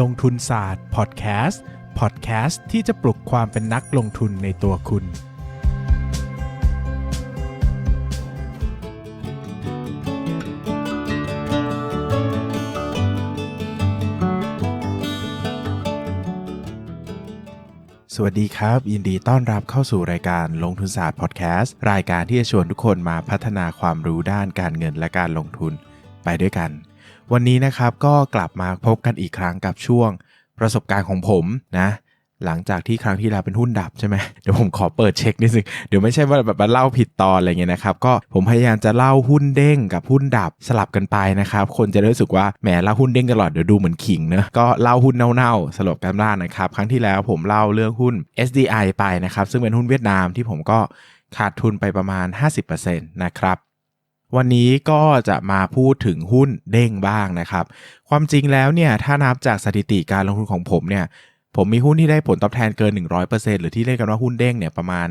ลงทุนศาสตร์พอดแคสต์พอดแคสต์ที่จะปลุกความเป็นนักลงทุนในตัวคุณ สวัสดีครับ ยินดีต้อนรับเข้าสู่รายการลงทุนศาสตร์พอดแคสต์รายการที่จะชวนทุกคนมาพัฒนาความรู้ด้านการเงินและการลงทุนไปด้วยกัน วันนี้นะครับก็กลับมาพบกันอีกครั้งกับช่วงประสบการณ์ของผมนะหลังจากที่ครั้งที่แล้วเป็นหุ้นดับใช่ไหมเดี๋ยวผมขอเปิดเช็คนิดนึงเดี๋ยวไม่ใช่ว่าแบบมาเล่าผิดตอนอะไรเงี้ยนะครับก็ผมพยายามจะเล่าหุ้นเด้งกับหุ้นดับสลับกันไปนะครับคนจะได้รู้สึกว่าแหมเล่าหุ้นเด้งตลอดเดี๋ยวดูเหมือนขิงเนอะก็เล่าหุ้นเน่าๆสลับกันบ้างนะครับครั้งที่แล้วผมเล่าเรื่องหุ้น SDI ไปนะครับซึ่งเป็นหุ้นเวียดนามที่ผมก็ขาดทุนไปประมาณ 50%นะครับ วันนี้ก็จะมาพูดถึงหุ้นเด้งบ้างนะครับ ความจริงแล้วเนี่ยถ้านับจากสถิติการลงทุนของผมเนี่ย ผมมีหุ้นที่ได้ผลตอบแทนเกิน 100%หรือที่เรียกกันว่าหุ้นเด้งเนี่ยประมาณ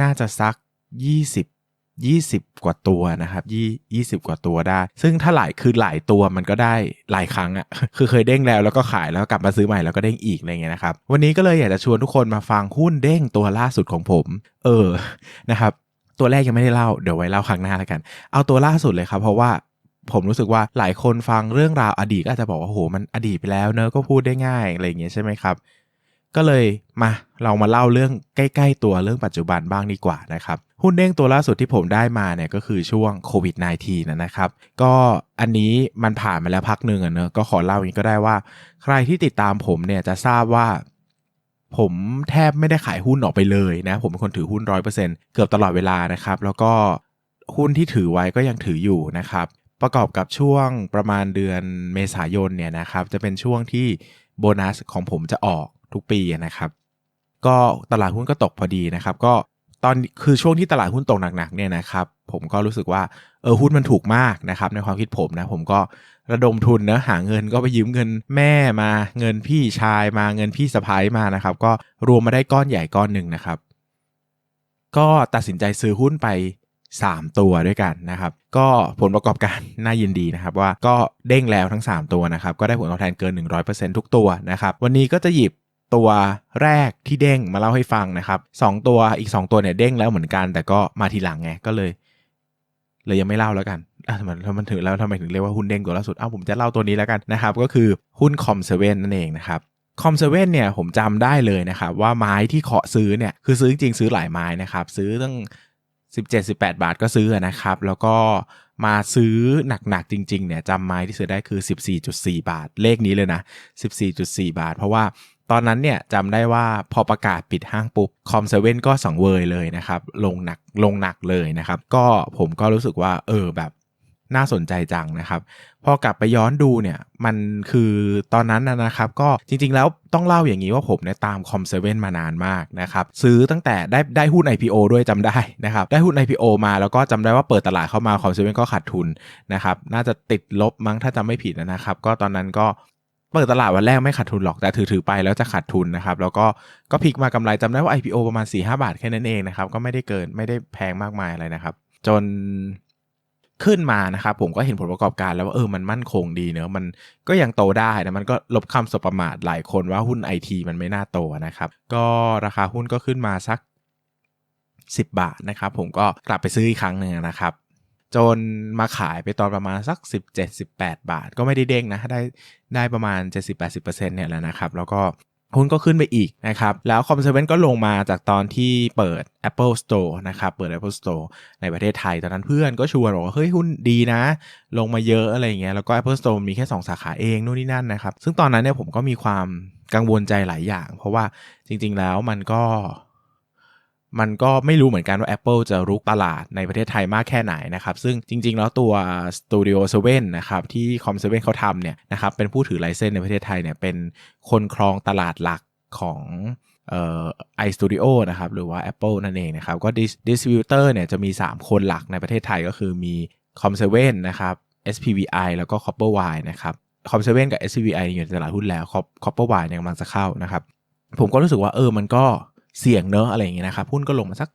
น่าจะสัก 20 20 กว่าตัวนะครับยี่20 กว่าตัวได้ ซึ่งถ้าหลายคือหลายตัวมันก็ได้หลายครั้งอะ่ะ คือเคยเด้งแล้วแล้วก็ขายแล้วกลับมาซื้อใหม่แล้วก็เด้งอีกอะไรเงี้ยนะครับ วันนี้ก็เลยอยากจะชวนทุกคนมาฟังหุ้นเด้งตัวล่าสุดของผม เออ นะครับ ตัวแรกยังไม่ได้เล่าเดี๋ยวไว้เล่าครั้งหน้าแล้วกัน เอาตัวล่าสุดเลยครับ เพราะว่าผมรู้สึกว่าหลายคนฟังเรื่องราวอดีตก็อาจจะบอกว่าโหมันอดีตไปแล้วเนอะก็พูดได้ง่ายอะไรอย่างเงี้ยใช่ไหมครับ ก็เลยมาเรามาเล่าเรื่องใกล้ ๆ ตัวเรื่องปัจจุบันบ้างดีกว่านะครับหุ้นเด้งตัวล่าสุดที่ผมได้มาเนี่ยก็คือช่วงโควิด -19 นะครับ ก็อันนี้มันผ่านมาแล้วพักหนึ่งอะเนอะก็ขอเล่าอย่างนี้ก็ได้ว่า ใครที่ติดตามผมเนี่ยจะทราบว่า ผมแทบไม่ได้ขายหุ้นออกไปเลยนะ ผมเป็นคนถือหุ้นร้อยเปอร์เซ็นเกือบตลอดเวลานะครับ แล้วก็หุ้นที่ถือไว้ก็ยังถืออยู่นะครับ ประกอบกับช่วงประมาณเดือนเมษายนเนี่ยนะครับ จะเป็นช่วงที่โบนัสของผมจะออกทุกปีนะครับ ก็ตลาดหุ้นก็ตกพอดีนะครับ ก็ ตอนคือช่วงที่ตลาดหุ้นตกหนักๆเนี่ยนะครับผมก็รู้สึกว่าเออหุ้นมันถูกมากนะครับในความคิดผมนะผมก็ระดมทุนนะหาเงินก็ไปยืมเงินแม่มาเงินพี่ชายมาเงินพี่สะพ้ายมานะครับ ก็รวมมาได้ก้อนใหญ่ก้อนหนึ่งนะครับ ก็ตัดสินใจซื้อหุ้นไป 3 ตัวด้วยกันนะครับ ก็ผลประกอบการน่ายินดีนะครับว่าก็เด้งแล้วทั้ง 3 ตัวนะครับ ก็ได้ผลตอบแทนเกิน 100%ทุกตัวนะครับ วันนี้ก็จะหยิบ ตัวแรกที่เด้งมาเล่าให้ฟังนะครับสองตัวอีก 2 ตัวเนี่ยเด้งแล้วเหมือนกัน แต่ก็มาทีหลังไงก็เลย เลยยังไม่เล่าแล้วกันอะทำไมทำไมถึงแล้วทำไมถึงเรียกว่าหุ้นเด้งตัวล่าสุดอ้าวผมจะเล่าตัวนี้แล้วกันนะครับ ก็คือหุ้นคอมเซเว่นนั่นเองนะครับคอมเซเว่นเนี่ยผมจำได้เลยนะครับ ว่าไม้ที่เคาะซื้อเนี่ยคือซื้อจริงซื้อหลายไม้นะครับ ซื้อตั้ง 17-18 บาทก็ซื้อนะครับ แล้วก็มาซื้อหนักๆจริงๆเนี่ยจำไม้ที่ซื้อได้คือ 14.4 บาทเลขนี้เลยนะ 14.4 บาท เพราะว่า ตอนนั้นเนี่ยจำได้ว่าพอประกาศปิดห้างปุ๊บคอมเซเว่นก็สังเวยเลยนะครับ ลงหนักลงหนักเลยนะครับ ก็ผมก็รู้สึกว่าเออแบบน่าสนใจจังนะครับ พอกลับไปย้อนดูเนี่ยมันคือตอนนั้นนะครับ ก็จริงๆแล้วต้องเล่าอย่างนี้ว่าผมเนี่ยตามคอมเซเว่นมานานมากนะครับ ซื้อตั้งแต่ได้ได้หุ้น IPO ด้วยจำได้นะครับ ได้หุ้น IPO มาแล้วก็จำได้ว่าเปิดตลาดเข้ามาคอมเซเว่นก็ขาดทุนนะครับ น่าจะติดลบมั้งถ้าจำไม่ผิดนะครับ ก็ตอนนั้นก็ เปิดตลาดวันแรกไม่ขาดทุนหรอกแต่ถือถือไปแล้วจะขาดทุนนะครับ แล้วก็ก็พลิกมากำไรจำได้ว่า IPO ประมาณ4-5บาทแค่นั้นเองนะครับ ก็ไม่ได้เกินไม่ได้แพงมากมายอะไรนะครับ จนขึ้นมานะครับผมก็เห็นผลประกอบการแล้วว่าเออมันมั่นคงดีเนอะมันก็ยังโตได้นะมันก็ลบคำสบประมาทหลายคนว่าหุ้นไอทีมันไม่น่าโตนะครับ ก็ราคาหุ้นก็ขึ้นมาสัก 10 บาทนะครับ ผมก็กลับไปซื้ออีกครั้งหนึ่งนะครับ จนมาขายไปตอนประมาณสัก 17-18 บาท ก็ไม่ได้เด้งนะ ได้ได้ประมาณ 70-80%เนี่ยแหละนะครับ แล้วก็หุ้นก็ขึ้นไปอีกนะครับ แล้วคอมเซเว่นก็ลงมาจากตอนที่เปิด Apple Store นะครับ เปิด Apple Store ในประเทศไทย ตอนนั้นเพื่อนก็ชวนบอกว่าเฮ้ยหุ้นดีนะ ลงมาเยอะอะไรอย่างเงี้ย แล้วก็ Apple Store มีแค่ 2 สาขาเองนู่นนี่นั่นนะครับ ซึ่งตอนนั้นเนี่ยผมก็มีความกังวลใจหลายอย่าง เพราะว่าจริง ๆ แล้วมันก็ มันก็ไม่รู้เหมือนกันว่า Apple จะรุกตลาดในประเทศไทยมากแค่ไหนนะครับ ซึ่งจริง ๆ แล้วตัว Studio 7นะครับที่ Com 7เขาทำเนี่ยนะครับเป็นผู้ถือไลเซนส์ในประเทศไทยเนี่ยเป็นคนครองตลาดหลักของเอ่อ iStudio นะครับหรือว่า Apple นั่นเองนะครับ ก็ Distributor เนี่ยจะมี 3 คนหลักในประเทศไทยก็คือมี Com7 นะครับ SPVI แล้วก็ Copperwire นะครับ Com7 กับ SPVI อยู่ในตลาดหุ้นแล้ว Copperwire เนี่ยกำลังจะเข้านะครับ ผมก็รู้สึกว่าเออมันก็ เสี่ยงเนอะอะไรอย่างเงี้ยนะครับหุ้นก็ลงมาสัก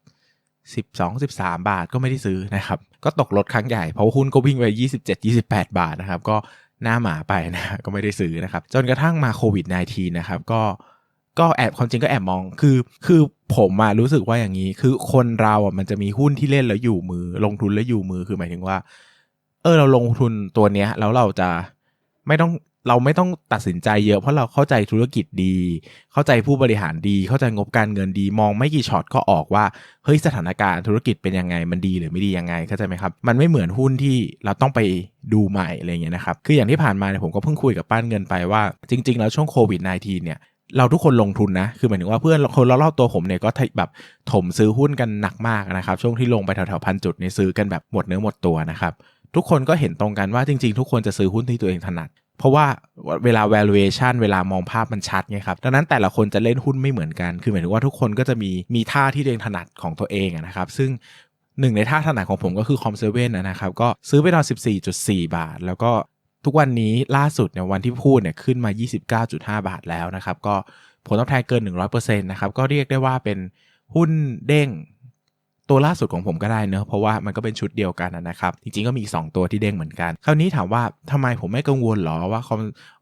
12 13 บาทก็ไม่ได้ซื้อนะครับ ก็ตกลดครั้งใหญ่เพราะหุ้นก็วิ่งไป 27 28 บาทนะครับ ก็หน้าหมาไปนะก็ไม่ได้ซื้อนะครับ จนกระทั่งมาโควิด -19 นะครับก็ก็แอบความจริงก็แอบมองคือ คือผมอะรู้สึกว่าอย่างนี้ คือคนเราอะมันจะมีหุ้นที่เล่นแล้วอยู่มือ ลงทุนแล้วอยู่มือคือหมายถึงว่า เออเราลงทุนตัวเนี้ยแล้วเราจะไม่ต้อง เราไม่ต้องตัดสินใจเยอะเพราะเราเข้าใจธุรกิจดี เข้าใจผู้บริหารดี เข้าใจงบการเงินดี มองไม่กี่ช็อตก็ออกว่าเฮ้ยสถานการณ์ธุรกิจเป็นยังไงมันดีหรือไม่ดียังไงเข้าใจไหมครับ มันไม่เหมือนหุ้นที่เราต้องไปดูใหม่อะไรเงี้ยนะครับคืออย่างที่ผ่านมาเนี่ยผมก็เพิ่งคุยกับป้านเงินไปว่า จริง ๆ แล้วช่วงโควิด -19 เนี่ยเราทุกคนลงทุนนะ คือหมายถึงว่าเพื่อนคนรอบๆตัวผมเนี่ยก็แบบถมซื้อหุ้นกันหนักมากนะครับ ช่วงที่ลงไปแถวๆพันจุดเนี่ยซื้อกันแบบหมดเนื้อหมดตัวนะครับ ทุกคนก็เห็นตรงกันว่าจริงๆ ทุกคนจะซื้อหุ้นที่ตัวเองถนัด เพราะว่าเวลา valuation เวลามองภาพมันชัดไงครับ ดังนั้นแต่ละคนจะเล่นหุ้นไม่เหมือนกัน คือหมายถึงว่าทุกคนก็จะมีมีท่าที่เองถนัดของตัวเองนะครับ ซึ่งหนึ่งในท่าถนัดของผมก็คือคอมเซเว่นนะครับ ก็ซื้อไปตอน 14.4 บาท แล้วก็ทุกวันนี้ล่าสุดเนี่ยวันที่พูดเนี่ยขึ้นมา 29.5 บาทแล้วนะครับ ก็ผลตอบแทนเกิน 100%นะครับ ก็เรียกได้ว่าเป็นหุ้นเด้ง ตัวล่าสุดของผมก็ได้เนอะเพราะว่ามันก็เป็นชุดเดียวกันนะครับ จริงๆก็มี 2 ตัวที่เด้งเหมือนกัน คราวนี้ถามว่าทำไมผมไม่กังวลหรอว่า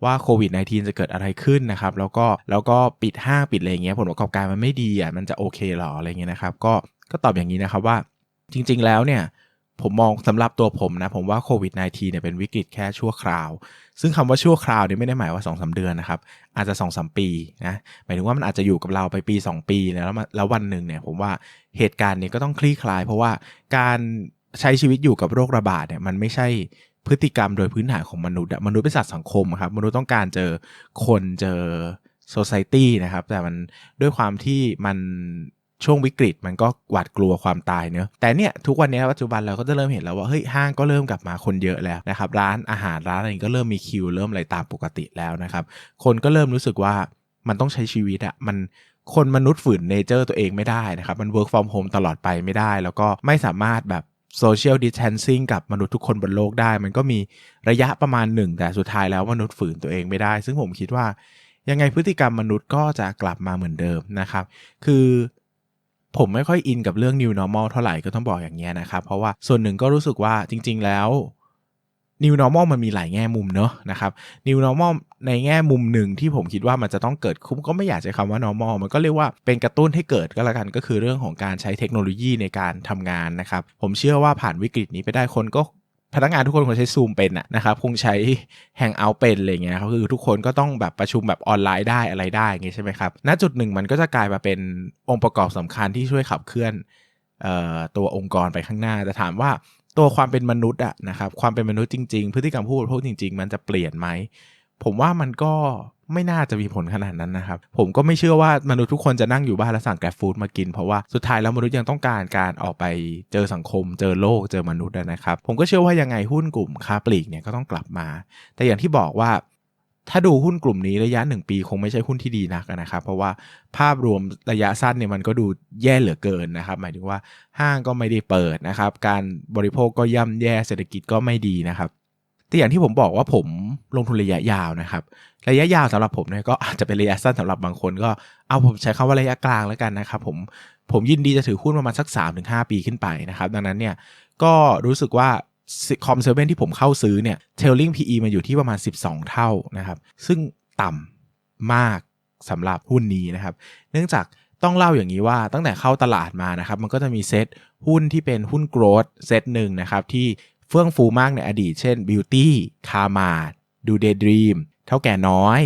ว่าโควิด -19 จะเกิดอะไรขึ้นนะครับ แล้วก็แล้วก็ปิดห้างปิดอะไรเงี้ยผลประกอบการมันไม่ดีอะมันจะโอเคหรออะไรเงี้ยนะครับ ก็ก็ตอบอย่างนี้นะครับว่าจริง ๆ แล้วเนี่ยผมมองสำหรับตัวผมนะ ผมว่าโควิด -19 เนี่ยเป็นวิกฤตแค่ชั่วคราว ซึ่งคำว่าชั่วคราวเนี่ยไม่ได้หมายว่า2อสเดือนนะครับ อาจจะ2อสปีนะหมายถึงว่ามันอาจจะอยู่กับเราไปปี 2 ปี แล้วแล้ววันหนึ่งเนี่ยผมว่า เหตุการณ์นี้ก็ต้องคลี่คลาย เพราะว่าการใช้ชีวิตอยู่กับโรคระบาดเนี่ยมันไม่ใช่พฤติกรรมโดยพื้นฐานของมนุษย์มนุษย์เป็นสัตว์สังคมครับมนุษย์ต้องการเจอคนเจอโซซายตี้นะครับ แต่มันด้วยความที่มันช่วงวิกฤตมันก็หวาดกลัวความตายเนอะแต่เนี่ยทุกวันนี้ปัจจุบันเราก็จะเริ่มเห็นแล้วว่าเฮ้ยห้างก็เริ่มกลับมาคนเยอะแล้วนะครับร้านอาหารร้านอะไรก็เริ่มมีคิวเริ่มอะไรตามปกติแล้วนะครับ คนก็เริ่มรู้สึกว่ามันต้องใช้ชีวิตอะมัน คนมนุษย์ฝืนเนเจอร์ตัวเองไม่ได้นะครับ มัน work from home ตลอดไปไม่ได้ แล้วก็ไม่สามารถแบบ social distancing กับมนุษย์ทุกคนบนโลกได้ มันก็มีระยะประมาณหนึ่ง แต่สุดท้ายแล้วมนุษย์ฝืนตัวเองไม่ได้ ซึ่งผมคิดว่ายังไงพฤติกรรมมนุษย์ก็จะกลับมาเหมือนเดิมนะครับ คือผมไม่ค่อยอินกับเรื่อง new normal เท่าไหร่ก็ต้องบอกอย่างเงี้ยนะครับ เพราะว่าส่วนหนึ่งก็รู้สึกว่าจริง ๆ แล้ว new normal มันมีหลายแง่มุมเนอะนะครับ new normal ในแง่มุมหนึ่งที่ผมคิดว่ามันจะต้องเกิดคุ้มก็ไม่อยากใช้คำว่า normal มันก็เรียกว่าเป็นกระตุ้นให้เกิดก็แล้วกันก็คือเรื่องของการใช้เทคโนโลยีในการทำงานนะครับ ผมเชื่อว่าผ่านวิกฤตนี้ไปได้คนก็พนักงานทุกคนคงใช้ซูมเป็นนะครับคงใช้แฮงเอาเป็นอะไรเงี้ยครับคือทุกคนก็ต้องแบบประชุมแบบออนไลน์ได้อะไรได้เงี้ยใช่ไหมครับณจุดหนึ่งมันก็จะกลายมาเป็นองค์ประกอบสำคัญที่ช่วยขับเคลื่อนตัวองค์กรไปข้างหน้าแต่ถามว่า ตัวความเป็นมนุษย์อะนะครับความเป็นมนุษย์จริง ๆ พฤติกรรมผู้บริโภคจริง ๆ มันจะเปลี่ยนไหมผมว่ามันก็ไม่น่าจะมีผลขนาดนั้นนะครับ ผมก็ไม่เชื่อว่ามนุษย์ทุกคนจะนั่งอยู่บ้านแล้วสั่งแกร็บฟู้ดมากิน เพราะว่าสุดท้ายแล้วมนุษย์ยังต้องการการออกไปเจอสังคม เจอโลกเจอมนุษย์นะครับ ผมก็เชื่อว่ายังไงหุ้นกลุ่มค้าปลีกเนี่ยก็ต้องกลับมา แต่อย่างที่บอกว่า ถ้าดูหุ้นกลุ่มนี้ระยะ 1 ปีคงไม่ใช่หุ้นที่ดีนักนะครับ เพราะว่าภาพรวมระยะสั้นเนี่ยมันก็ดูแย่เหลือเกินนะครับ หมายถึงว่าห้างก็ไม่ได้เปิดนะครับ การบริโภคก็ย่ำแย่เศรษฐกิจก็ไม่ดีนะครับแต่อย่างที่ผมบอกว่าผมลงทุนระยะยาวนะครับ ระยะยาวสำหรับผมเนี่ยก็อาจจะเป็นระยะสั้นสำหรับบางคนก็เอาผมใช้คำว่าระยะกลางแล้วกันนะครับ ผมผมยินดีจะถือหุ้นประมาณสัก 3-5 ปีขึ้นไปนะครับ ดังนั้นเนี่ยก็รู้สึกว่า คอมเซเว่นที่ผมเข้าซื้อเนี่ยเทลลิง PE มาอยู่ที่ประมาณ 12 เท่านะครับ ซึ่งต่ำมากสำหรับหุ้นนี้นะครับ เนื่องจากต้องเล่าอย่างนี้ว่าตั้งแต่เข้าตลาดมานะครับ มันก็จะมีเซตหุ้นที่เป็นหุ้นโกรดเซตหนึ่งนะครับ ที่เฟื่องฟูมากในอดีต เช่น Beauty คามาดดูเดย์ดรีมเท่าแก่น้อย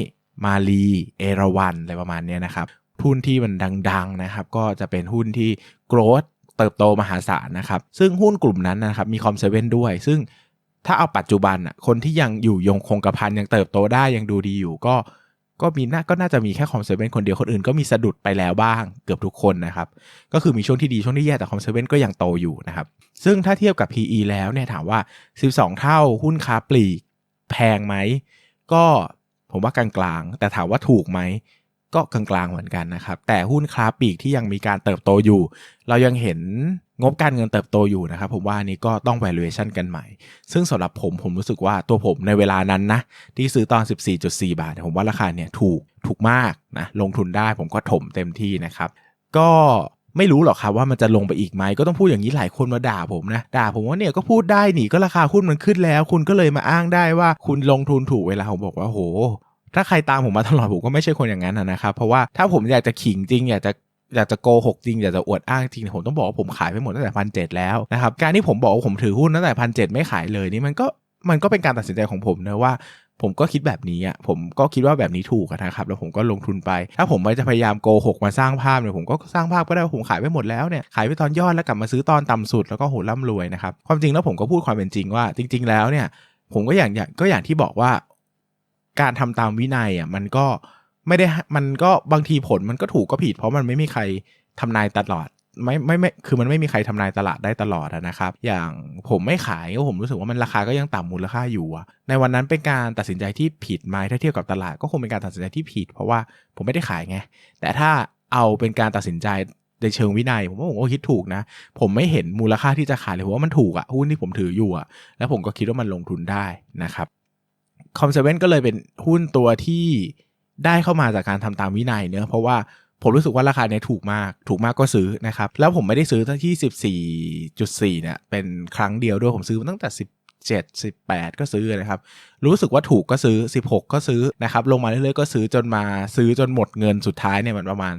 มาลี เอราวันอะไรประมาณนี้นะครับหุ้นที่มันดังๆนะครับ ก็จะเป็นหุ้นที่โกรด เติบโตมหาศาลนะครับ ซึ่งหุ้นกลุ่มนั้นนะครับมีคอมเซเว่นด้วย ซึ่งถ้าเอาปัจจุบันอะคนที่ยังอยู่ยงคงกระพันยังเติบโตได้ยังดูดีอยู่ก็ก็มีน่าก็น่าจะมีแค่คอมเซเว่นคนเดียวคนอื่นก็มีสะดุดไปแล้วบ้างเกือบทุกคนนะครับ ก็คือมีช่วงที่ดีช่วงที่แย่แต่คอมเซเว่นก็ยังโตอยู่นะครับ ซึ่งถ้าเทียบกับ PE แล้วเนี่ยถามว่า 12 เท่าหุ้นค้าปลีกแพงไหมก็ผมว่ากลางๆแต่ถามว่าถูกไหม ก็กลางๆเหมือนกันนะครับ แต่หุ้นค้าปลีกที่ยังมีการเติบโตอยู่ เรายังเห็นงบการเงินเติบโตอยู่นะครับ ผมว่านี้ก็ต้อง valuation กันใหม่ ซึ่งสำหรับผมผมรู้สึกว่าตัวผมในเวลานั้นนะ ที่ซื้อตอน 14.4 บาท ผมว่าราคาเนี่ยถูกถูกมากนะลงทุนได้ผมก็ถมเต็มที่นะครับ ก็ไม่รู้หรอกครับว่ามันจะลงไปอีกไหมก็ต้องพูดอย่างนี้หลายคนมาด่าผมนะด่าผมว่าเนี่ยก็พูดได้หนีก็ราคาหุ้นมันขึ้นแล้ว คุณก็เลยมาอ้างได้ว่าคุณลงทุนถูกเวลาผมบอกว่าโห ถ้าใครตามผมมาตลอดผมก็ไม่ใช่คนอย่างนั้นนะครับเพราะว่าถ้าผมอยากจะขิงจริงอยากจะอยากจะโกหกจริงอยากจะอวดอ้างจริงผมต้องบอกว่าผมขายไปหมดตั้งแต่พันเแล้วนะครับการที่ผมบอกว่าผมถือหุ้นตั้งแต่พันเไม่ขายเลยนี่มันก็มันก็เป็นการตัดสินใจของผมนะว่า ผมก็คิดแบบนี้อะผมก็คิดว่าแบบนี้ถูกนะครับแล้วผมก็ลงทุนไป ถ้าผมไม่จะพยายามโกหกมาสร้างภาพเนี่ยผมก็สร้างภาพก็ได้ผมขายไปหมดแล้วเนี่ยขายไปตอนยอดแล้วกลับมาซื้อตอนต่ำสุดแล้วก็โหร่ำรวยนะครับความจริงแล้วผมก็พูดความเป็นจริงว่าจริง ๆ แล้วเนี่ยผมก็อย่างก็อย่างที่บอกว่า การทำตามวินัยอะมันก็ไม่ได้มันก็บางทีผลมันก็ถูกก็ผิด เพราะมันไม่มีใครทำนายตลอดไม่ไม่ไม่คือมันไม่มีใครทำนายตลาดได้ตลอดนะครับ อย่างผมไม่ขายก็ผมรู้สึกว่ามันราคาก็ยังต่ำมูลค่าอยู่ ในวันนั้นเป็นการตัดสินใจที่ผิดไหมถ้าเทียบกับตลาดก็คงเป็นการตัดสินใจที่ผิด เพราะว่าผมไม่ได้ขายไง แต่ถ้าเอาเป็นการตัดสินใจในเชิงวินัย ผมว่าผมก็คิดถูกนะ ผมไม่เห็นมูลค่าที่จะขายเลยผมว่ามันถูกอะหุ้นที่ผมถืออยู่อะแล้วผมก็คิดว่ามันลงทุนได้นะครับ คอมเซเว่นก็เลยเป็นหุ้นตัวที่ได้เข้ามาจากการทำตามวินัยเนื้อเพราะว่าผมรู้สึกว่าราคาเนี้ยถูกมาก ถูกมากก็ซื้อนะครับ แล้วผมไม่ได้ซื้อที่ 14.4 เนี่ย เป็นครั้งเดียวด้วย ผมซื้อตั้งแต่ 17 18 ก็ซื้อนะครับ รู้สึกว่าถูกก็ซื้อ 16 ก็ซื้อนะครับ ลงมาเรื่อยๆ ก็ซื้อจนมาซื้อจนหมดเงินสุดท้ายเนี่ยมันประมาณ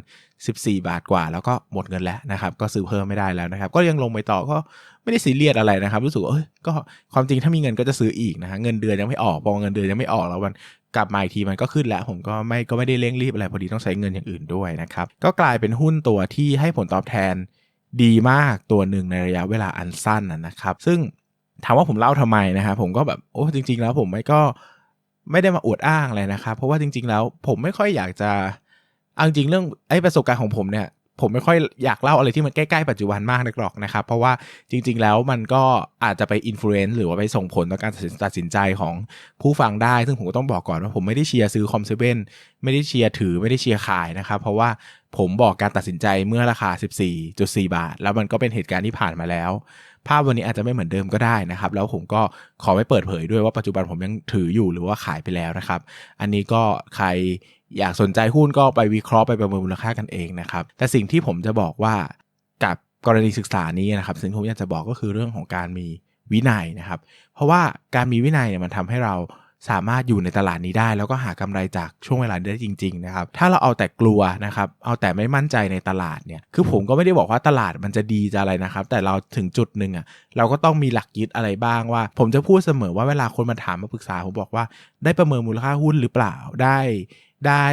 14 บาทกว่า แล้วก็หมดเงินแล้วนะครับก็ซื้อเพิ่มไม่ได้แล้วนะครับ ก็ยังลงไปต่อก็ไม่ได้ซีเรียสอะไรนะครับ รู้สึกว่าเอ้ยก็ความจริงถ้ามีเงินก็จะซื้ออีกนะฮะเงินเดือนยังไม่ออกพอเงินเดือนยังไม่ออกแล้วมันกลับมาอีกทีมันก็ขึ้นแล้ว ผมก็ไม่ก็ไม่ได้เร่งรีบอะไรพอดีต้องใช้เงินอย่างอื่นด้วยนะครับก็กลายเป็นหุ้นตัวที่ให้ผลตอบแทนดีมากตัวหนึ่งในระยะเวลาอันสั้นนะครับ ซึ่งถามว่าผมเล่าทำไมนะครับผมก็แบบโอ้จริง ๆ แล้วผมไม่ก็ไม่ได้มาอวดอ้างอะไรนะครับ เพราะว่าจริง ๆ แล้วผมไม่ค่อยอยากจะ เอาจริงเรื่องไอ้ประสบการณ์ของผมเนี่ยผมไม่ค่อยอยากเล่าอะไรที่มันใกล้ๆปัจจุบันมากนักหรอกนะครับ เพราะว่าจริง ๆ แล้วมันก็อาจจะไปอิมโฟเรนซ์หรือว่าไปส่งผลต่อการตัดสินใจของผู้ฟังได้ ซึ่งผมก็ต้องบอกก่อนว่าผมไม่ได้เชียร์ซื้อคอมเซเว่นไม่ได้เชียร์ถือไม่ได้เชียร์ขายนะครับ เพราะว่าผมบอกการตัดสินใจเมื่อราคา 14.4 บาท แล้วมันก็เป็นเหตุการณ์ที่ผ่านมาแล้ว ภาพวันนี้อาจจะไม่เหมือนเดิมก็ได้นะครับ แล้วผมก็ขอไม่เปิดเผยด้วยว่าปัจจุบันผมยังถืออยู่หรือว่าขายไปแล้วนะครับ อันนี้ก็ใคร อยากสนใจหุ้นก็ไปวิเคราะห์ไปประเมินมูลค่ากันเองนะครับแต่สิ่งที่ผมจะบอกว่ากับกรณีศึกษานี้นะครับสิ่งที่ผมอยากจะบอกก็คือเรื่องของการมีวินัยนะครับ เพราะว่าการมีวินัยเนี่ยมันทำให้เราสามารถอยู่ในตลาดนี้ได้ แล้วก็หากำไรจากช่วงเวลาได้จริงๆนะครับถ้าเราเอาแต่กลัวนะครับเอาแต่ไม่มั่นใจในตลาดเนี่ยคือผมก็ไม่ได้บอกว่าตลาดมันจะดีจะอะไรนะครับ แต่เราถึงจุดหนึ่งอะ่ะเราก็ต้องมีหลักยึดอะไรบ้างว่า ผมจะพูดเสมอว่าเวลาคนมาถามมาปรึกษาผมบอกว่าได้ประเมินมูลค่าหุ้นหรือเปล่าได้ ได้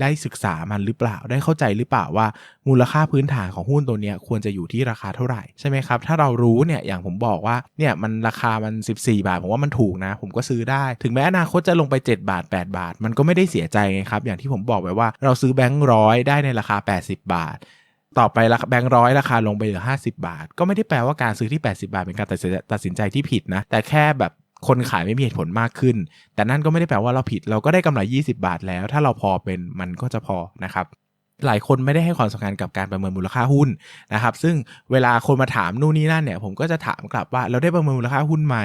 ได้ศึกษามันหรือเปล่า ได้เข้าใจหรือเปล่าว่ามูลค่าพื้นฐานของหุ้นตัวนี้ควรจะอยู่ที่ราคาเท่าไหร่ใช่ไหมครับ ถ้าเรารู้เนี่ยอย่างผมบอกว่าเนี่ยมันราคามัน 14 บาทผมว่ามันถูกนะ ผมก็ซื้อได้ ถึงแม้อนาคตจะลงไป 7 บาท 8 บาท มันก็ไม่ได้เสียใจไงครับ อย่างที่ผมบอกไปว่าเราซื้อแบงค์ร้อยได้ในราคา 80 บาทต่อไปแบงค์ร้อยราคาลงไปเหลือ 50 บาท ก็ไม่ได้แปลว่าการซื้อที่ 80 บาทเป็นการตัดสินใจที่ผิดนะ แต่แค่แบบ คนขายไม่มีเหตุผลมากขึ้น แต่นั่นก็ไม่ได้แปลว่าเราผิด เราก็ได้กำไร 20 บาทแล้ว ถ้าเราพอเป็นมันก็จะพอนะครับหลายคนไม่ได้ให้ความสำคัญกับการประเมินมูลค่าหุ้นนะครับ ซึ่งเวลาคนมาถามนู่นนี่นั่นเนี่ย ผมก็จะถามกลับว่าเราได้ประเมินมูลค่าหุ้นไหม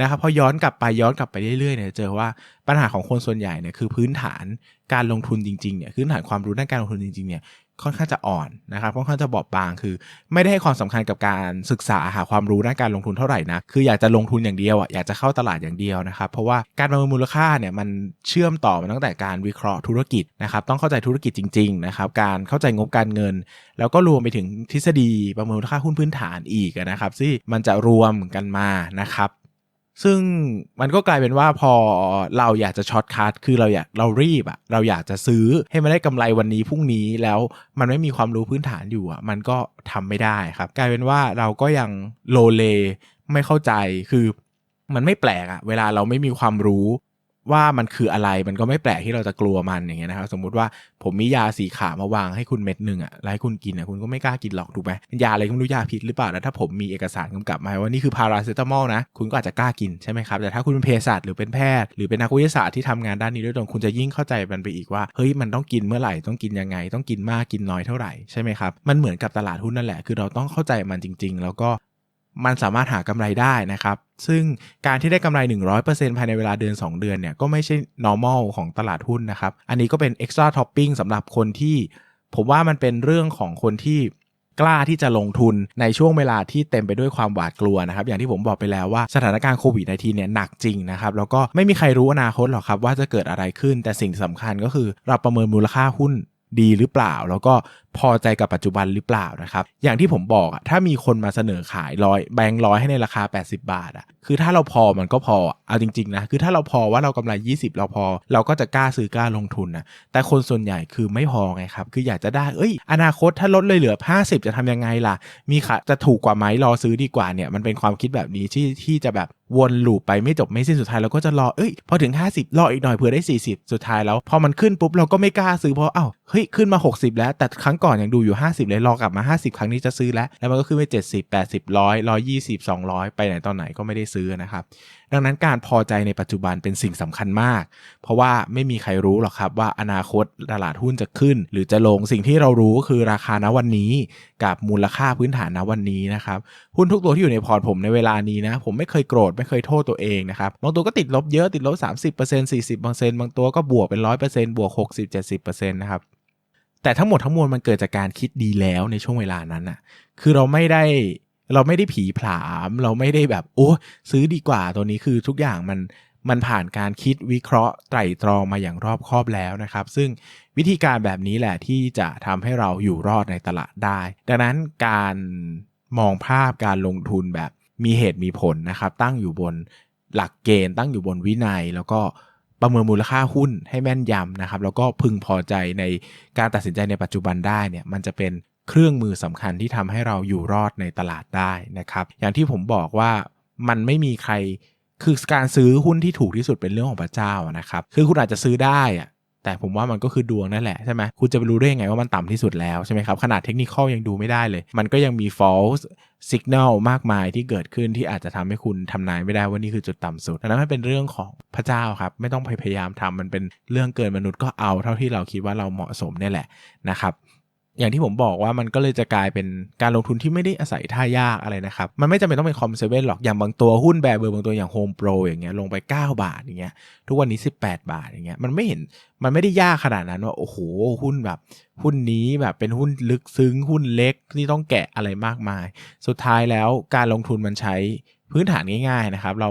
นะครับพอย้อนกลับไปย้อนกลับไปเรื่อยๆเนี่ยเจอว่าปัญหาของคนส่วนใหญ่เนี่ยคือพื้นฐานการลงทุนจริงๆเนี่ยพื้นฐานความรู้ด้านการลงทุนจริงๆเนี่ย ค่อนข้างจะอ่อนนะครับค่อนข้างจะบอบบางคือ ไม่ได้ให้ความสำคัญกับการศึกษาหาความรู้ด้านการลงทุนเท่าไหร่นะคืออยากจะลงทุนอย่างเดียวอะอยากจะเข้าตลาดอย่างเดียวนะครับเพราะว่าการประเมินมูลค่าเนี่ยมันเชื่อมต่อมาตั้งแต่การวิเคราะห์ธุรกิจนะครับต้องเข้าใจธุรกิจจริงๆนะครับการเข้าใจงบการเงิน แล้วก็รวมไปถึงทฤษฎีประเมินมูลค่าหุ้นพื้นฐานอีกนะครับที่มันจะรวมกันมานะครับ ซึ่งมันก็กลายเป็นว่าพอเราอยากจะช็อตคัทคือเราอยากเรารีบอะเราอยากจะซื้อให้มันได้กำไรวันนี้พรุ่งนี้แล้วมันไม่มีความรู้พื้นฐานอยู่อะมันก็ทำไม่ได้ครับ กลายเป็นว่าเราก็ยังโลเลไม่เข้าใจคือมันไม่แปลกอะเวลาเราไม่มีความรู้ ว่ามันคืออะไรมันก็ไม่แปลกที่เราจะกลัวมันอย่างเงี้ยนะครับสมมุติว่าผมมียาสีขาวมาวางให้คุณเม็ดหนึ่งอะแล้วให้คุณกินอะคุณก็ไม่กล้ากินหรอกถูกไหมยาอะไรก็ไม่รู้ยาพิษหรือเปล่าแล้วถ้าผมมีเอกสารกำกับมาว่านี่คือพาราเซตามอลนะคุณก็อาจจะกล้ากินใช่ไหมครับแต่ถ้าคุณเป็นเภสัชหรือเป็นแพทย์หรือเป็นนักวิทยาศาสตร์ที่ทำงานด้านนี้ด้วยตรงคุณจะยิ่งเข้าใจมันไปอีกว่าเฮ้ยมันต้องกินเมื่อไหร่ต้องกินยังไง ต้องกินมากกินน้อยเท่าไหร่ใช่ไหมครับมันเหมือนกับตลาดหุ้นนั่นแหละคือเราต้องเข้าใจมันจริง ๆ แล้วก็ มันสามารถหากำไรได้นะครับ ซึ่งการที่ได้กำไร 100%ภายในเวลาเดือน 2 เดือนเนี่ย ก็ไม่ใช่ normal ของตลาดหุ้นนะครับ อันนี้ก็เป็น extra topping สำหรับคนที่ ผมว่ามันเป็นเรื่องของคนที่กล้าที่จะลงทุนในช่วงเวลาที่เต็มไปด้วยความหวาดกลัวนะครับ อย่างที่ผมบอกไปแล้วว่าสถานการณ์โควิด -19 เนี่ยหนักจริงนะครับ แล้วก็ไม่มีใครรู้อนาคตหรอกครับว่าจะเกิดอะไรขึ้น แต่สิ่งสำคัญก็คือ เราประเมินมูลค่าหุ้น ดีหรือเปล่า แล้วก็พอใจกับปัจจุบันหรือเปล่านะครับ อย่างที่ผมบอกอะถ้ามีคนมาเสนอขายร้อยแบงค์ร้อยให้ในราคา 80 บาทอะคือถ้าเราพอมันก็พอเอาจริงๆนะคือถ้าเราพอว่าเรากำไร 20 เราพอ เราก็จะกล้าซื้อกล้าลงทุนนะแต่คนส่วนใหญ่คือไม่พอไงครับคืออยากจะได้เอ้ย อนาคตถ้าลดเลยเหลือ 50 จะทำยังไงล่ะ มีขาจะถูกกว่าไหมรอซื้อดีกว่าเนี่ยมันเป็นความคิดแบบนี้ที่ที่จะแบบวนลูปไปไม่จบไม่สิ้นสุดท้ายเราก็จะรอเอ้ยพอถึง 50 รออีกหน่อยเผื่อได้ 40 สุดท้ายแล้ว พอมันขึ้นปุ๊บเราก็ไม่กล้าซื้อเพราะอ้าเฮ้ยขึ้นมา 60 แล้ว แต่ครั้งก่อนยังดูอยู่ 50 เลยรอกลับมา 50 ครั้งนี้จะซื้อแล้ว แล้วมันก็ขึ้นไป 70 80 100 120 200 ไปไหนตอนไหนก็ไม่ได้ซื้อนะครับ ดังนั้นการพอใจในปัจจุบันเป็นสิ่งสำคัญมาก เพราะว่าไม่มีใครรู้หรอกครับว่าอนาคตตลาดหุ้นจะขึ้น หรือจะลงสิ่งที่เรารู้ก็คือราคาณวันนี้ กับมูลค่าพื้นฐานณวันนี้นะครับหุ้นทุกตัวที่อยู่ในพอร์ตผมในเวลานี้นะผมไม่เคยโกรธไม่เคยโทษตัวเองนะครับบางตัวก็ติดลบเยอะติดลบ 30% 40%บางตัวก็บวกเป็น 100%บวก 60-70%นะครับ แต่ทั้งหมดทั้งมวลมันเกิดจากการคิดดีแล้วในช่วงเวลานั้นน่ะ คือเราไม่ได้เราไม่ได้ผีผลาม เราไม่ได้แบบ โอ้ซื้อดีกว่าตัวนี้คือทุกอย่างมันมันผ่านการคิดวิเคราะห์ไตร่ตรองมาอย่างรอบคอบแล้วนะครับ ซึ่งวิธีการแบบนี้แหละที่จะทำให้เราอยู่รอดในตลาดได้ ดังนั้นการมองภาพการลงทุนแบบมีเหตุมีผลนะครับ ตั้งอยู่บนหลักเกณฑ์ ตั้งอยู่บนวินัยแล้วก็ ประเมินมูลค่าหุ้นให้แม่นยำนะครับ แล้วก็พึงพอใจในการตัดสินใจในปัจจุบันได้เนี่ยมันจะเป็นเครื่องมือสำคัญที่ทำให้เราอยู่รอดในตลาดได้นะครับ อย่างที่ผมบอกว่ามันไม่มีใครคือการซื้อหุ้นที่ถูกที่สุดเป็นเรื่องของพระเจ้านะครับ คือคุณอาจจะซื้อได้อะ แต่ผมว่ามันก็คือดวงนั่นแหละใช่ไหมคุณจะไปรู้ได้ยังไงว่ามันต่ำที่สุดแล้วใช่ไหมครับ ขนาดเทคนิคยังดูไม่ได้เลย มันก็ยังมี false signal มากมายที่เกิดขึ้นที่อาจจะทำให้คุณทำนายไม่ได้ว่านี่คือจุดต่ำสุดดังนั้นมันเป็นเรื่องของพระเจ้าครับ ไม่ต้องพยายามทำมันเป็นเรื่องเกินมนุษย์ก็เอาเท่าที่เราคิดว่าเราเหมาะสมนี่แหละนะครับ อย่างที่ผมบอกว่ามันก็เลยจะกลายเป็นการลงทุนที่ไม่ได้อาศัยท่ายากอะไรนะครับ มันไม่จำเป็นต้องเป็นคอมเซเว่นหรอกอย่างบางตัวหุ้นแบบเบอร์บางตัวอย่างโฮมโปรอย่างเงี้ยลงไป 9 บาทอย่างเงี้ยทุกวันนี้ 18 บาทอย่างเงี้ยมันไม่เห็นมันไม่ได้ยากขนาดนั้นว่าโอ้โหหุ้นแบบ หุ้นนี้แบบเป็นหุ้นลึกซึ้งหุ้นเล็กที่ต้องแกะอะไรมากมาย สุดท้ายแล้วการลงทุนมันใช้พื้นฐานง่ายๆนะครับ เรา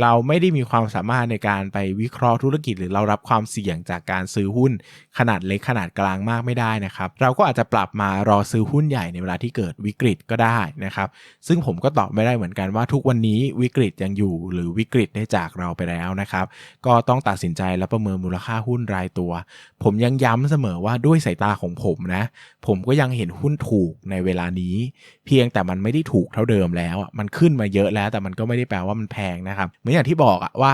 เราไม่ได้มีความสามารถในการไปวิเคราะห์ธุรกิจ หรือเรารับความเสี่ยงจากการซื้อหุ้นขนาดเล็กขนาดกลางมากไม่ได้นะครับ เราก็อาจจะปรับมารอซื้อหุ้นใหญ่ในเวลาที่เกิดวิกฤตก็ได้นะครับ ซึ่งผมก็ตอบไม่ได้เหมือนกันว่าทุกวันนี้วิกฤตยังอยู่ หรือวิกฤตได้จากเราไปแล้วนะครับ ก็ต้องตัดสินใจและประเมินมูลค่าหุ้นรายตัว ผมยังย้ำเสมอว่าด้วยสายตาของผมนะ ผมก็ยังเห็นหุ้นถูกในเวลานี้ เพียงแต่มันไม่ได้ถูกเท่าเดิมแล้วมันขึ้นมาเยอะแล้ว แต่มันก็ไม่ได้แปลว่ามันแพงนะครับเหมือนอย่างที่บอกอะว่า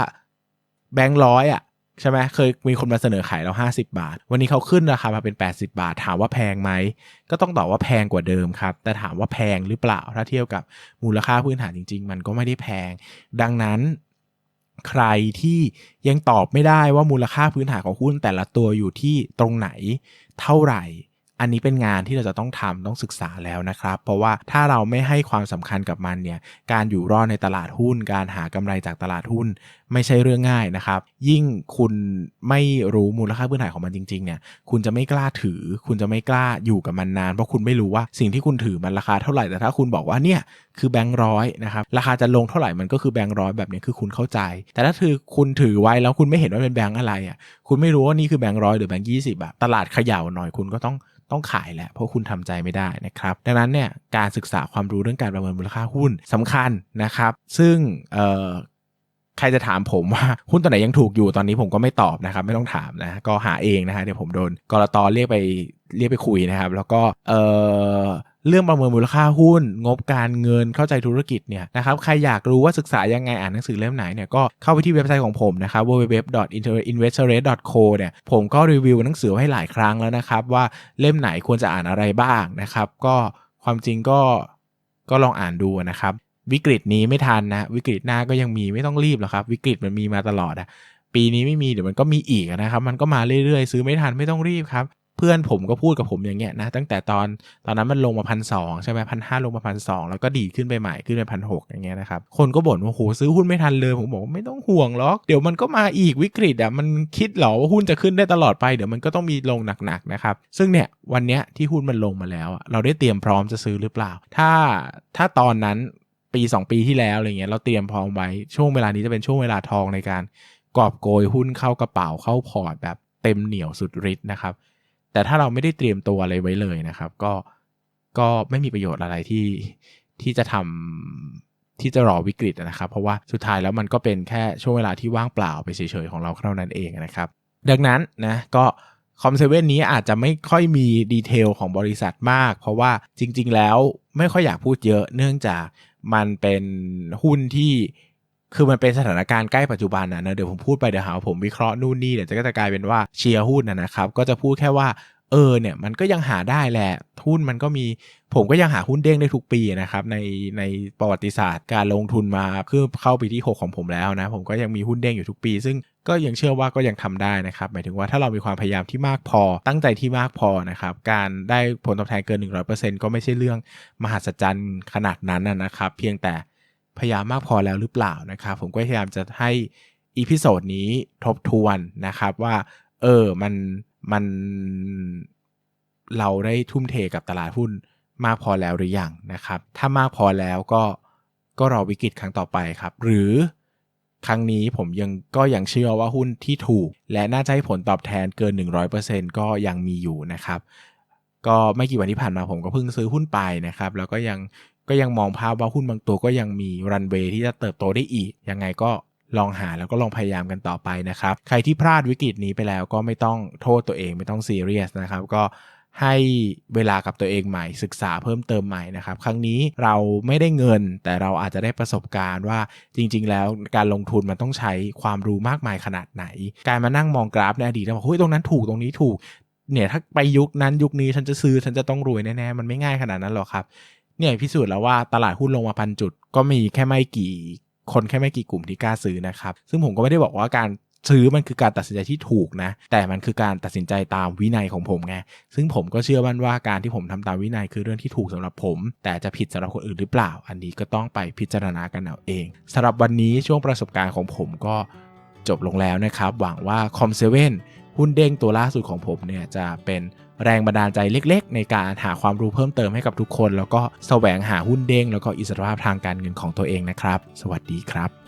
แบงค์ร้อยอะใช่ไหมเคยมีคนมาเสนอขายเรา 50 บาท วันนี้เขาขึ้นราคามาเป็น 80 บาท ถามว่าแพงไหม ก็ต้องตอบว่าแพงกว่าเดิมครับ แต่ถามว่าแพงหรือเปล่า ถ้าเทียบกับมูลค่าพื้นฐานจริง ๆ มันก็ไม่ได้แพง ดังนั้นใครที่ยังตอบไม่ได้ว่ามูลค่าพื้นฐานของหุ้นแต่ละตัวอยู่ที่ตรงไหนเท่าไหร่ อันนี้เป็นงานที่เราจะต้องทำต้องศึกษาแล้วนะครับ เพราะว่าถ้าเราไม่ให้ความสำคัญกับมันเนี่ยการอยู่รอดในตลาดหุ้น การหากำไรจากตลาดหุ้น ไม่ใช่เรื่องง่ายนะครับ ยิ่งคุณไม่รู้มูลค่าพื้นฐานของมันจริงๆเนี่ยคุณจะไม่กล้าถือ คุณจะไม่กล้าอยู่กับมันนานเพราะคุณไม่รู้ว่าสิ่งที่คุณถือมันราคาเท่าไหร่แต่ถ้าคุณบอกว่าเนี่ยคือแบงค์ร้อยนะครับราคาจะลงเท่าไหร่มันก็คือแบงค์ร้อยแบบนี้คือคุณเข้าใจ แต่ถ้าคือคุณถือไว้แล้วคุณไม่เห็นว่าเป็นแบงค์อะไรอะคุณไม่รู้ว่านี่คือแบงค์ร้อยหรือแบงค์ยี่สิบอะตลาดเขย่าหน่อยคุณก็ต้อง ต้องขายแหละเพราะคุณทำใจไม่ได้นะครับ ดังนั้นเนี่ยการศึกษาความรู้เรื่องการประเมินมูลค่าหุ้นสำคัญนะครับ ซึ่งเอ่อ ใครจะถามผมว่าหุ้นตัวไหนยังถูกอยู่ตอนนี้ผมก็ไม่ตอบนะครับ ไม่ต้องถามนะก็หาเองนะฮะเดี๋ยวผมโดนกรตเรียกไปเรียกไปคุยนะครับ แล้วก็เออเรื่องประเมินมูลค่าหุ้น งบการเงินเข้าใจธุรกิจเนี่ยนะครับใครอยากรู้ว่าศึกษายังไงอ่านหนังสือเล่มไหนเนี่ยก็เข้าไปที่เว็บไซต์ของผมนะครับ www.investorate.co เนี่ยผมก็รีวิวหนังสือให้หลายครั้งแล้วนะครับ ว่าเล่มไหนควรจะอ่านอะไรบ้างนะครับ ก็ความจริงก็ก็ลองอ่านดูนะครับ วิกฤตนี้ไม่ทันนะ วิกฤตหน้าก็ยังมีไม่ต้องรีบหรอกครับ วิกฤตมันมีมาตลอดอะปีนี้ไม่มีเดี๋ยวมันก็มีอีกนะครับ มันก็มาเรื่อยๆ ซื้อไม่ทันไม่ต้องรีบครับ เพื่อนผมก็พูดกับผมอย่างเงี้ยนะตั้งแต่ตอนตอนนั้นมันลงมาพันสองใช่ไหมพันห้าลงมาพันสองแล้วก็ดีขึ้นไปใหม่ขึ้นไปพันหกอย่างเงี้ยนะครับคนก็บ่นว่าโหซื้อหุ้นไม่ทันเลยผมบอกไม่ต้องห่วงหรอก เดี๋ยวมันก็มาอีกวิกฤตอะมันคิดหรอว่าหุ้นจะขึ้นได้ตลอดไปเดี๋ยวมันก็ต้องมีลงหนักๆนะครับซึ่งเนี่ยวันเนี้ยที่หุ้นมันลงมาแล้วอะเราได้เตรียมพร้อมจะซื้อหรือเปล่า ถ้าถ้าตอนนั้น ปี2ปีที่แล้วอะไรเงี้ยเราเตรียมพร้อมไว้ช่วงเวลานี้จะเป็นช่วงเวลาทองในการกอบโกยหุ้นเข้ากระเป๋าเข้าพอร์ตแบบเต็มเหนียวสุดฤทธิ์นะครับ แต่ถ้าเราไม่ได้เตรียมตัวอะไรไว้เลยนะครับ ก็ก็ไม่มีประโยชน์อะไรที่ที่จะทำที่จะรอวิกฤตนะครับ เพราะว่าสุดท้ายแล้วมันก็เป็นแค่ช่วงเวลาที่ว่างเปล่าไปเฉยๆของเราเท่านั้นเองนะครับ ดังนั้นนะก็คอมเซเว่นนี้อาจจะไม่ค่อยมีดีเทลของบริษัทมาก เพราะว่าจริง ๆ แล้วไม่ค่อยอยากพูดเยอะเนื่องจาก มันเป็นหุ้นที่คือมันเป็นสถานการณ์ใกล้ปัจจุบันนะเนอะเดี๋ยวผมพูดไปเดี๋ยวหาว่าผมวิเคราะห์นู่นนี่เดี๋ยวจะก็จะกลายเป็นว่าเชียร์หุ้นนะนะครับ ก็จะพูดแค่ว่าเออเนี่ยมันก็ยังหาได้แหละ หุ้นมันก็มีผมก็ยังหาหุ้นเด้งได้ทุกปีนะครับ ในในประวัติศาสตร์การลงทุนมาคือเข้าปีที่ 6 ของผมแล้วนะ ผมก็ยังมีหุ้นเด้งอยู่ทุกปี ซึ่ง ก็ยังเชื่อว่าก็ยังทำได้นะครับหมายถึงว่าถ้าเรามีความพยายามที่มากพอตั้งใจที่มากพอนะครับการได้ผลตอบแทนเกิน 100%ก็ไม่ใช่เรื่องมหัศจรรย์ขนาดนั้นนะนะครับเพียงแต่พยายามมากพอแล้วหรือเปล่านะครับผมก็พยายามจะให้อีพิโซดนี้ทบทวนนะครับว่า เออมันมันเราได้ทุ่มเทกับตลาดหุ้นมากพอแล้วหรือยังนะครับ ถ้ามากพอแล้วก็ก็รอวิกฤตครั้งต่อไปครับ หรือ ครั้งนี้ผมยังก็ยังเชื่อว่าหุ้นที่ถูก และน่าจะให้ผลตอบแทนเกิน 100%ก็ยังมีอยู่นะครับ ก็ไม่กี่วันที่ผ่านมาผมก็เพิ่งซื้อหุ้นไปนะครับ แล้วก็ยังก็ยังมองภาพว่าหุ้นบางตัวก็ยังมีรันเวย์ที่จะเติบโตได้อีก ยังไงก็ลองหาแล้วก็ลองพยายามกันต่อไปนะครับ ใครที่พลาดวิกฤตนี้ไปแล้วก็ไม่ต้องโทษตัวเองไม่ต้องซีเรียสนะครับ ก็ ให้เวลากับตัวเองใหม่ ศึกษาเพิ่มเติมใหม่นะครับ ครั้งนี้เราไม่ได้เงิน แต่เราอาจจะได้ประสบการณ์ว่าจริง ๆ แล้วการลงทุนมันต้องใช้ความรู้มากมายขนาดไหน การมานั่งมองกราฟในอดีตแล้วบอกเฮ้ยตรงนั้นถูกตรงนี้ถูกเนี่ยถ้าไปยุคนั้นยุคนี้ฉันจะซื้อฉันจะต้องรวยแน่ๆมันไม่ง่ายขนาดนั้นหรอกครับเนี่ยพิสูจน์แล้วว่าตลาดหุ้นลงมาพันจุด ก็มีแค่ไม่กี่คนแค่ไม่กี่กลุ่มที่กล้าซื้อนะครับ ซึ่งผมก็ไม่ได้บอกว่าการ ซื้อมันคือการตัดสินใจที่ถูกนะ แต่มันคือการตัดสินใจตามวินัยของผมไงซึ่งผมก็เชื่อมั่นว่าการที่ผมทำตามวินัยคือเรื่องที่ถูกสำหรับผม แต่จะผิดสำหรับคนอื่นหรือเปล่า อันนี้ก็ต้องไปพิจารณากันเอาเองสำหรับวันนี้ช่วงประสบการณ์ของผมก็จบลงแล้วนะครับ หวังว่าคอมเซเว่นหุ้นเด้งตัวล่าสุดของผมเนี่ยจะเป็นแรงบันดาลใจเล็กๆ ในการหาความรู้เพิ่มเติมให้กับทุกคน แล้วก็แสวงหาหุ้นเด้งแล้วก็อิสรภาพทางการเงินของตัวเองนะครับ สวัสดีครับ